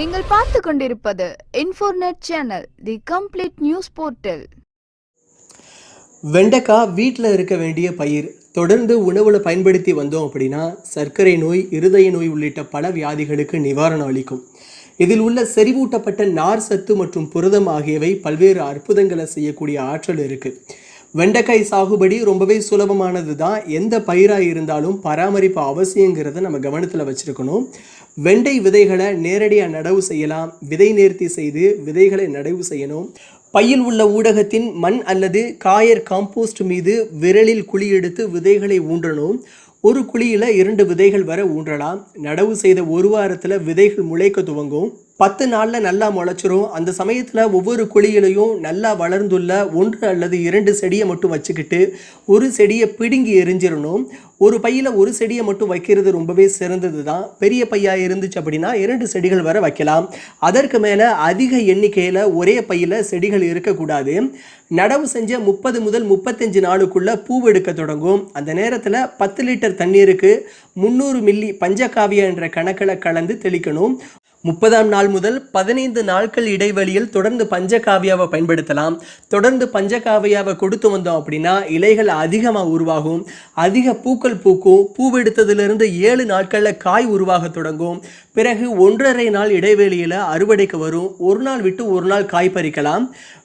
நீங்கள் பார்த்து கொண்டிருப்பது இன்ஃபோர்நெட் channel the complete news portal வெண்டைக்காய் வீட்டில் இருக்க வேண்டிய பயிர் தொடர்ந்து உணவில் பயன்படுத்தி வந்தோம் அப்படின்னா சர்க்கரை நோய் இருதய நோய் உள்ளிட்ட பல வியாதிகளுக்கு நிவாரணம் அளிக்கும். இதில் உள்ள செறிவூட்டப்பட்ட நார் சத்து மற்றும் புரதம் ஆகியவை பல்வேறு அற்புதங்களை செய்யக்கூடிய ஆற்றல் இருக்குது வெண்டைக்காய் சாகுபடி ரொம்பவே சுலபமானது தான் எந்த பயிராக இருந்தாலும் பராமரிப்பு அவசியங்கிறத நம்ம கவனத்தில் வச்சுருக்கணும். வெண்டை விதைகளை நேரடியாக நடவு செய்யலாம். விதை நேர்த்தி செய்து விதைகளை நடவு செய்யணும். பையில் உள்ள ஊடகத்தின் மண் அல்லது காயர் காம்போஸ்ட் மீது விரலில் குழி எடுத்து விதைகளை ஊன்றணும். ஒரு குழியில் இரண்டு விதைகள் வரை ஊன்றலாம். நடவு செய்த ஒரு வாரத்தில் விதைகள் முளைக்க துவங்கும். பத்து நாளில் நல்லா முளைச்சிரும். அந்த சமயத்தில் ஒவ்வொரு குழியிலையும் நல்லா வளர்ந்துள்ள ஒன்று அல்லது இரண்டு செடியை மட்டும் வச்சுக்கிட்டு ஒரு செடியை பிடுங்கி எரிஞ்சிடணும் ஒரு பையில் ஒரு செடியை மட்டும் வைக்கிறது ரொம்பவே சிறந்தது தான் பெரிய பையாக இருந்துச்சு அப்படின்னா இரண்டு செடிகள் வரை வைக்கலாம். அதற்கு மேலே அதிக எண்ணிக்கையில் ஒரே பையில் செடிகள் இருக்கக்கூடாது. நடவு செஞ்ச முப்பது முதல் முப்பத்தஞ்சு நாளுக்குள்ள பூவெடுக்க தொடங்கும். அந்த நேரத்தில் பத்து லிட்டர் தண்ணீருக்கு முந்நூறு மில்லி பஞ்சகாவியா என்ற கணக்கில் கலந்து தெளிக்கணும். முப்பதாம் நாள் முதல் பதினைந்து நாட்கள் இடைவெளியில் தொடர்ந்து பஞ்சகாவியாவை பயன்படுத்தலாம். தொடர்ந்து பஞ்சகாவியாவை கொடுத்து வந்தோம் அப்படின்னா இலைகள் அதிகமாக உருவாகும். அதிக பூக்கள் பூக்கும். பூவெடுத்ததிலிருந்து ஏழு நாட்களில் காய் உருவாக தொடங்கும். பிறகு ஒன்றரை நாள் இடைவெளியில் அறுவடைக்கு வரும். ஒரு நாள் விட்டு ஒரு நாள் காய் பறிக்கலாம்.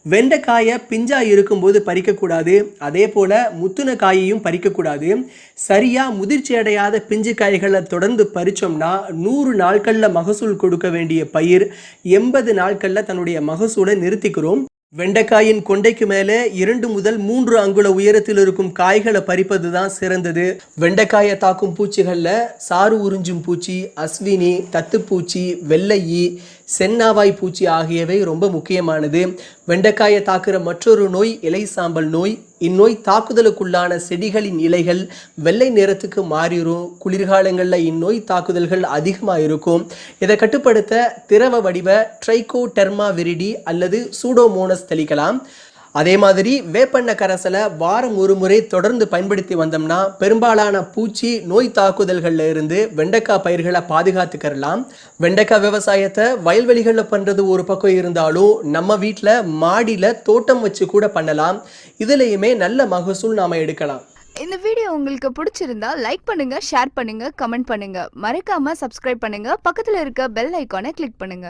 வெண்டைக்காயை பிஞ்சாக இருக்கும்போது பறிக்கக்கூடாது. அதே போல் முத்துன காயையும் பறிக்கக்கூடாது. சரியாக முதிர்ச்சி அடையாத பிஞ்சு காய்களை தொடர்ந்து பறித்தோம்னா நூறு நாட்களில் மகசூல் கொடுக்க வேண்டிய பயிர் எண்பது நாட்களில் தன்னுடைய மகசூலை நிறுத்திக்கிறோம். வெண்டைக்காயின் கொண்டைக்கு மேலே இரண்டு முதல் மூன்று அங்குல உயரத்தில் இருக்கும் காய்களை பறிப்பது தான் சிறந்தது. வெண்டைக்காயை தாக்கும் பூச்சிகளில் சாறு உறிஞ்சும் பூச்சி அஸ்வினி தத்துப்பூச்சி வெள்ளையி சென்னாவாய் பூச்சி ஆகியவை ரொம்ப முக்கியமானது. வெண்டைக்காயை தாக்குற மற்றொரு நோய் இலை சாம்பல் நோய். இந்நோய் தாக்குதலுக்குள்ளான செடிகளின் இலைகள் வெள்ளை நிறத்துக்கு மாறிடும் குளிர்காலங்களில் இந்நோய் தாக்குதல்கள் அதிகமாக இருக்கும் இதை கட்டுப்படுத்த திரவ வடிவ ட்ரைகோ டெர்மா விரிடி அல்லது சூடோமோனஸ் தெளிக்கலாம். அதே மாதிரி வேப்பெண்ணெய் கரைசலை வாரம் ஒரு முறை தொடர்ந்து பயன்படுத்தி வந்தோம்னா பெரும்பாலான பூச்சி நோய் தாக்குதல்களில் இருந்து வெண்டைக்காய் பயிர்களை பாதுகாத்துக்கிறலாம். வெண்டைக்காய் விவசாயத்தை வயல்வெளிகளில் பண்ணுறது ஒரு பக்கம் இருந்தாலும் நம்ம வீட்டில் மாடியில் தோட்டம் வச்சு கூட பண்ணலாம். இதுலேயுமே நல்ல மகசூல் நாம் எடுக்கலாம். இந்த வீடியோ உங்களுக்கு பிடிச்சிருந்தா லைக் பண்ணுங்க ஷேர் பண்ணுங்க கமெண்ட் பண்ணுங்க. மறக்காம சப்ஸ்கிரைப் பண்ணுங்க. பக்கத்துல இருக்க பெல் ஐக்கானை கிளிக் பண்ணுங்க.